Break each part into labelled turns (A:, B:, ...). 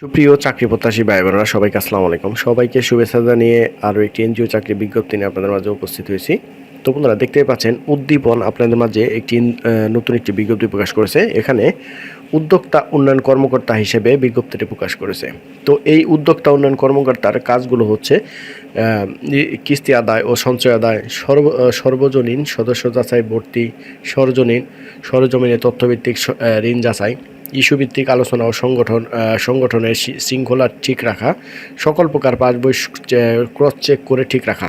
A: সুপ্রিয় চাকরি প্রত্যাশী ভাই বোনেরা সবাইকে আসসালামু আলাইকুম। সবাইকে শুভেচ্ছা জানিয়ে আরও একটি এনজিও চাকরি বিজ্ঞপ্তি নিয়ে আপনাদের মাঝে উপস্থিত হয়েছি। তো বন্ধুরা দেখতে পাচ্ছেন, উদ্দীপন আপনাদের মাঝে একটি নতুন একটি বিজ্ঞপ্তি প্রকাশ করেছে। এখানে উদ্যোক্তা উন্নয়ন কর্মকর্তা হিসেবে বিজ্ঞপ্তিটি প্রকাশ করেছে। তো এই উদ্যোক্তা উন্নয়ন কর্মকর্তার কাজগুলো হচ্ছে কিস্তি আদায় ও সঞ্চয় আদায়, সর্ব সর্বজনীন সদস্য যাচাই, ভর্তি সরজনীন সরজমিনে তথ্যভিত্তিক ঋণ যাচাই, ইস্যুভিত্তিক আলোচনা ও সংগঠন সংগঠনের শৃঙ্খলা ঠিক রাখা, সকল প্রকার পাসবই ক্রস চেক করে ঠিক রাখা,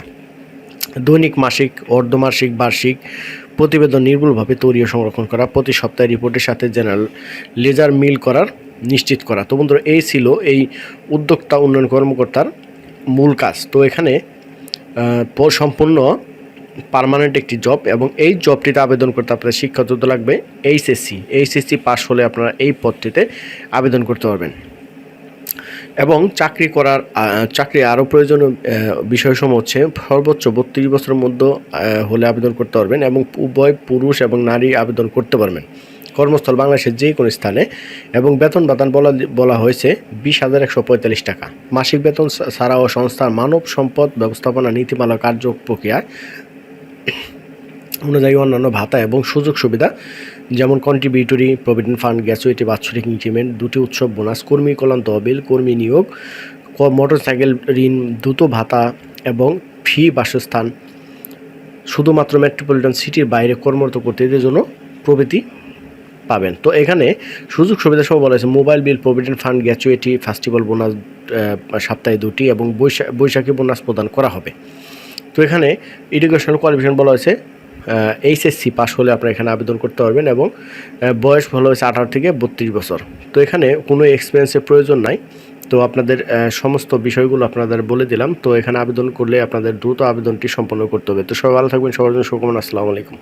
A: দৈনিক মাসিক, অর্ধমাসিক, বার্ষিক প্রতিবেদন নির্ভুলভাবে তৈরি ও সংরক্ষণ করা, প্রতি সপ্তাহে রিপোর্টের সাথে জেনারেল লেজার মিল করার নিশ্চিত করা। তো বন্ধুরা, এই ছিল এই উদ্যোক্তা উন্নয়ন কর্মকর্তার মূল কাজ। তো এখানে সম্পূর্ণ পার্মানেন্ট একটি জব এবং এই জবটিতে আবেদন করতে আপনাদের শিক্ষাযোগ্য লাগবে এইচএসসি এইচএসসি পাস হলে আপনারা এই পদটিতে আবেদন করতে পারবেন। এবং চাকরি করার চাকরি আরও প্রয়োজনীয় আহ, বিষয়সমূহ হচ্ছে সর্বোচ্চ বত্রিশ বছরের মধ্যে হলে আবেদন করতে পারবেন এবং উভয় পুরুষ এবং নারী আবেদন করতে পারবেন। কর্মস্থল বাংলাদেশের যে কোনো স্থানে এবং বেতন ভাতান বলা বলা হয়েছে বিশ হাজার একশো পঁয়তাল্লিশ টাকা। মাসিক বেতন ছাড়াও সংস্থার মানব সম্পদ ব্যবস্থাপনা নীতিমালা কার্য প্রক্রিয়া অনুযায়ী অন্যান্য ভাতা এবং সুযোগ সুবিধা, যেমন কন্ট্রিবিউটরি প্রভিডেন্ট ফান্ড গ্যাসুইটি বাৎসরিক ইনক্রিমেন্ট দুটি উৎসব বোনাস কর্মী কল্যাণ তহবিল, কর্মী নিয়োগ মোটরসাইকেল ঋণ, দ্রুত ভাতা এবং ফি বাসস্থান। শুধুমাত্র মেট্রোপলিটন সিটির বাইরে কর্মরত কর্তৃত্বের জন্য প্রভৃতি পাবেন। তো এখানে সুযোগ সুবিধা সহ বলা হয়েছে mobile bill provident fund gratuity festival bonus সপ্তাহে দুটি এবং বৈশা- বৈশাখী বোনাস প্রদান করা হবে। তো এখানে এডুকেশনাল কোয়ালিফিকেশন বলা হয়েছে এইচএসসি পাস হলে আপনারা এখানে আবেদন করতে পারবেন এবং বয়স ভালো হয়েছে আঠারো থেকে বত্রিশ বছর। তো এখানে কোনো এক্সপিরিয়েন্সের প্রয়োজন নাই। তো আপনাদের সমস্ত বিষয়গুলো আপনাদের বলে দিলাম। তো এখানে আবেদন করলে আপনাদের দ্রুত আবেদনটি সম্পন্ন করতে হবে। তো সবাই ভালো থাকবেন। সবার জন্য শুভকামনা। আসসালামু আলাইকুম।